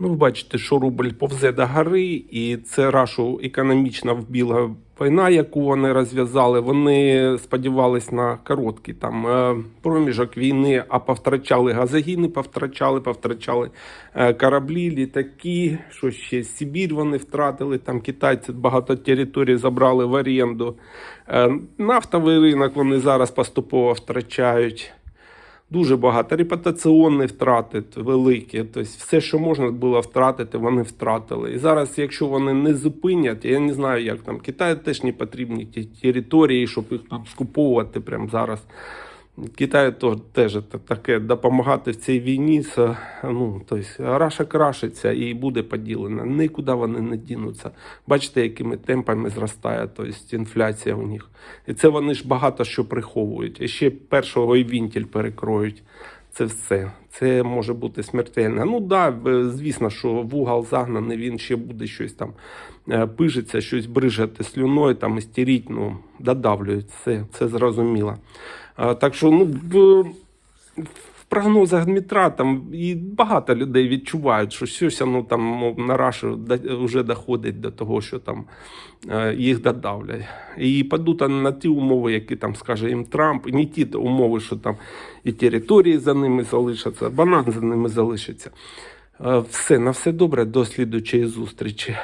Ну, ви бачите, що рубль повзе до гори, і це рашу економічна вбіла війна, яку вони розв'язали. Вони сподівались на короткий там е, проміжок війни, а повтрачали газогіни, повтрачали, повтрачали е, кораблі, літаки. Що ще Сибір вони втратили. Там китайці багато територій забрали в оренду. Е, Нафтовий ринок вони зараз поступово втрачають. Дуже багато репутаційні втрати великі. Тобто все, що можна було втратити, вони втратили. І зараз, якщо вони не зупинять, я не знаю, як там Китаю теж не потрібні ті території, щоб їх там скуповувати прямо зараз. Китаю теж таке допомагати в цій війні. це, Ну, тобто, Раша крашиться і буде поділена. Нікуди вони не дінуться. Бачите, якими темпами зростає тобто, інфляція у них. І це вони ж багато що приховують. І ще першого і вінтіль перекроють. Це все. Це може бути смертельно. Ну да, звісно, що в угол загнаний, він ще буде щось там е, пижиться, щось брижати слюною, там істеріть, ну, додавлюють. Це, це зрозуміло. Так що, ну, в прогнозах Дмитра там і багато людей відчувають, що щось ну, там на Рашу вже доходить до того, що там е, їх додавлять. І падуть на ті умови, які там скаже їм Трамп, і не ті умови, що там і території за ними залишаться, банан за ними залишиться. Е, Все, на все добре, до слідучої зустрічі.